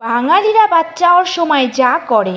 বাঙালিরা বাচ্চা হওয়ার সময় যা করে।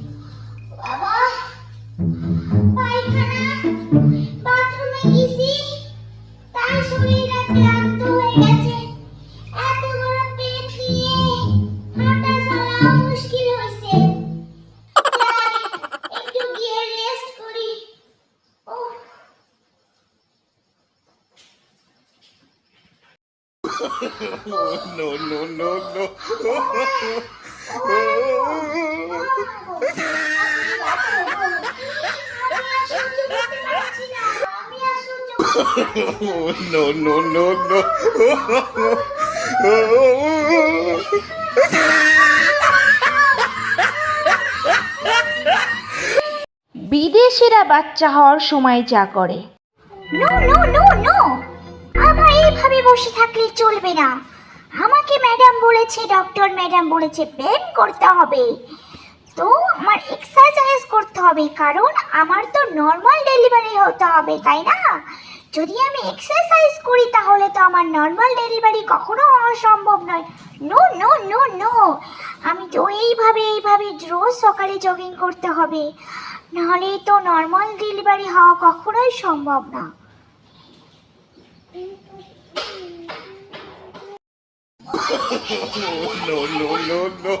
no, no, no, no. no, no, no, no. বিদেশিরা বাচ্চা হওয়ার সময় যা করে নো নো নো নো আমার এইভাবে বসে থাকলে চলবে না। আমাকে ম্যাডাম বলেছে ডক্টর ম্যাডাম বলেছে ব্যায়াম করতে হবে। তো আমার এক্সারসাইজ করতে হবে, কারণ আমার তো নর্মাল ডেলিভারি হতে হবে, তাই না? যদি আমি এক্সারসাইজ করি, তাহলে তো আমার নর্মাল ডেলিভারি কখনো হওয়া সম্ভব নয়। নো নো নো নো আমি তো এইভাবে এইভাবে রোজ সকালে জগিং করতে হবে। নাহলে তো নর্মাল ডেলিভারি হওয়া কখনোই সম্ভব না। no, no, no, no.